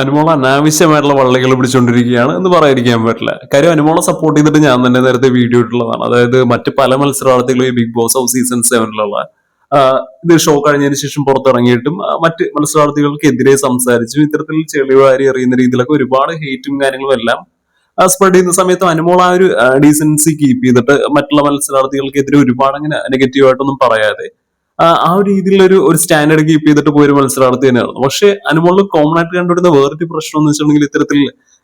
അനുമോള അനാവശ്യമായിട്ടുള്ള വള്ളികൾ പിടിച്ചുകൊണ്ടിരിക്കുകയാണ് എന്ന് പറയാതിരിക്കാൻ പറ്റില്ല. കാര്യം അനുമോളെ സപ്പോർട്ട് ചെയ്തിട്ട് ഞാൻ തന്നെ നേരത്തെ വീഡിയോ ഇട്ടുള്ളതാണ്. അതായത് മറ്റ് പല മത്സരാർത്ഥികളും ഈ ബിഗ് ബോസ് ഓഫ് സീസൺ സെവനിലുള്ള ഇത് ഷോ കഴിഞ്ഞതിന് ശേഷം പുറത്തിറങ്ങിയിട്ടും മറ്റ് മത്സരാർത്ഥികൾക്കെതിരെ സംസാരിച്ചും ഇത്തരത്തിൽ ചെളിവാരി എറിയുന്ന രീതിയിലൊക്കെ ഒരുപാട് ഹേറ്റും കാര്യങ്ങളും എല്ലാം സ്പ്രെഡ് ചെയ്യുന്ന സമയത്ത് അനുമോൾ ആ ഒരു ഡീസൻസി കീപ്പ് ചെയ്തിട്ട് മറ്റുള്ള മത്സരാർത്ഥികൾക്കെതിരെ ഒരുപാട് അങ്ങനെ നെഗറ്റീവായിട്ടൊന്നും പറയാതെ ആ ഒരു രീതിയിലുള്ള ഒരു സ്റ്റാൻഡേർഡ് കീപ്പ് ചെയ്തിട്ട് പോയൊരു മത്സരാർത്ഥി തന്നെയാണ്. പക്ഷേ അനുമോളിൽ കോമൺ ആയിട്ട് കണ്ടുവരുന്ന വേറൊരു പ്രശ്നം എന്ന് വെച്ചിട്ടുണ്ടെങ്കിൽ ഇത്തരത്തിൽ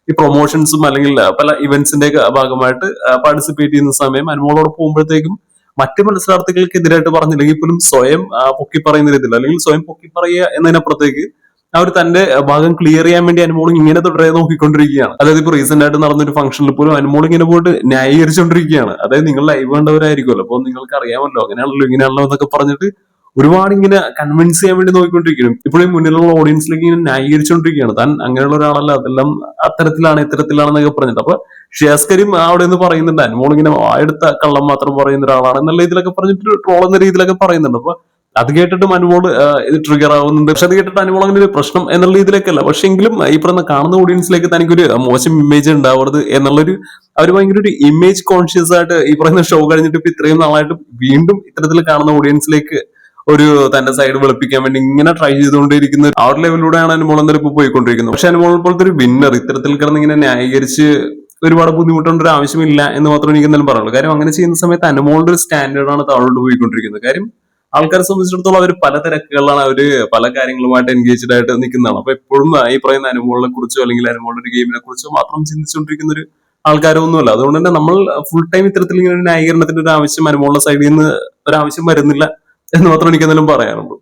ഈ പ്രൊമോഷൻസും അല്ലെങ്കിൽ പല ഇവന്റ്സിന്റെ ഭാഗമായിട്ട് പാർട്ടിസിപ്പേറ്റ് ചെയ്യുന്ന സമയം അനുമോളോട് പോകുമ്പോഴത്തേക്കും മറ്റ് മത്സരാർത്ഥികൾക്ക് എതിരായിട്ട് പറഞ്ഞില്ലെങ്കിൽ പോലും സ്വയം പൊക്കി പറയുന്ന രീതിയിൽ അല്ലെങ്കിൽ സ്വയം പൊക്കി പറയുക എന്നതിനപ്പുറത്തേക്ക് അവർ തന്റെ ഭാഗം ക്ലിയർ ചെയ്യാൻ വേണ്ടി അനുമോൾ ഇങ്ങനെ തുടരെ നോക്കിക്കൊണ്ടിരിക്കുകയാണ്. അതായത് ഇപ്പൊ റീസെന്റ് ആയിട്ട് നടന്ന ഒരു ഫംഗ്ഷനിൽ പോലും അനുമോൾ ഇങ്ങനെ പോയിട്ട് ന്യായീകരിച്ചുകൊണ്ടിരിക്കുകയാണ് അതായത് നിങ്ങൾ ലൈവ് കണ്ടവരായിരിക്കുമല്ലോ. അപ്പൊ നിങ്ങൾക്ക് അറിയാമല്ലോ അങ്ങനെയാണല്ലോ ഇങ്ങനെയാണല്ലോ എന്നൊക്കെ പറഞ്ഞിട്ട് ഒരുപാട് ഇങ്ങനെ കൺവിൻസ് ചെയ്യാൻ വേണ്ടി നോക്കിക്കൊണ്ടിരിക്കുന്നു. ഇപ്പോഴും മുന്നിലുള്ള ഓഡിയൻസിലേക്ക് ഇങ്ങനെ ന്യായീകരിച്ചുകൊണ്ടിരിക്കുകയാണ്. താൻ അങ്ങനെയുള്ള ഒരാളല്ല അതെല്ലാം അത്തരത്തിലാണ് ഇത്തരത്തിലാണെന്നൊക്കെ പറഞ്ഞിട്ട്. അപ്പൊ ഷിയാസ് കരീം അവിടെ നിന്ന് പറയുന്നുണ്ട്. അനുമോൾ ഇങ്ങനെ വായെടുത്ത കള്ളം മാത്രം പറയുന്ന ഒരാളാണ് എന്നുള്ള രീതിയിലൊക്കെ പറഞ്ഞിട്ട് ട്രോൾ എന്ന രീതിയിലൊക്കെ പറയുന്നുണ്ട്. അപ്പൊ അത് കേട്ടിട്ടും അനുമോൾ ഇത് ട്രിഗർ ആവുന്നുണ്ട്. പക്ഷെ അത് കേട്ടിട്ട് അനുമോൾ അങ്ങനെ ഒരു പ്രശ്നം എന്നുള്ള രീതിയിലേക്കല്ല പക്ഷെ എങ്കിലും ഈ പറഞ്ഞ കാണുന്ന ഓഡിയൻസിലേക്ക് തനിക്കൊരു മോശം ഇമേജ് ഉണ്ടാവരുത് എന്നുള്ളൊരു അവർ ഭയങ്കര ഒരു ഇമേജ് കോൺഷ്യസ് ആയിട്ട് ഈ പറയുന്ന ഷോ കഴിഞ്ഞിട്ട് ഇപ്പൊ ഇത്രയും നാളായിട്ട് വീണ്ടും ഇത്തരത്തിൽ കാണുന്ന ഓഡിയൻസിലേക്ക് ഒരു തന്റെ സൈഡ് വെളുപ്പിക്കാൻ വേണ്ടി ഇങ്ങനെ ട്രൈ ചെയ്തുകൊണ്ടിരിക്കുന്ന ആ ഒരു ലെവലിലൂടെയാണ് അനുമോൾ എന്തായാലും പോയിക്കൊണ്ടിരിക്കുന്നത്. പക്ഷെ അനുമോൾ പോലത്തെ ഒരു വിന്നർ ഇത്തരത്തിൽ കിടന്ന് ഇങ്ങനെ ന്യായീകരിച്ച് ഒരുപാട് ബുദ്ധിമുട്ടേണ്ട ഒരു ആവശ്യമില്ല എന്ന് മാത്രം എനിക്ക് എന്തായാലും പറയുള്ളൂ കാര്യം അങ്ങനെ ചെയ്യുന്ന സമയത്ത് അനുമോളുടെ ഒരു സ്റ്റാൻഡേർഡാണ് താഴോട്ട് പോയിക്കൊണ്ടിരിക്കുന്നത്. കാര്യം ആൾക്കാരെ സംബന്ധിച്ചിടത്തോളം അവർ പല തിരക്കുകളിലാണ് അവർ പല കാര്യങ്ങളുമായിട്ട് എൻഗേജ്ഡ് ആയിട്ട് നിൽക്കുന്നതാണ്. അപ്പൊ എപ്പോഴും ഈ പറയുന്ന അനുമോളിനെ കുറിച്ചോ അല്ലെങ്കിൽ അനുമോളുടെ ഒരു ഗെയിമിനെ കുറിച്ചോ മാത്രം ചിന്തിച്ചുകൊണ്ടിരിക്കുന്ന ഒരു ആൾക്കാരൊന്നുമല്ല. അതുകൊണ്ട് തന്നെ നമ്മൾ ഫുൾ ടൈം ഇത്തരത്തിൽ ഇങ്ങനെ ഒരു ന്യായീകരണത്തിന്റെ ഒരു ആവശ്യം അനുമോളിന്റെ സൈഡിൽ നിന്ന് ഒരു ആവശ്യം വരുന്നില്ല. എന്ന് മാത്രം എനിക്ക് എന്തായാലും പറയാനുള്ളൂ.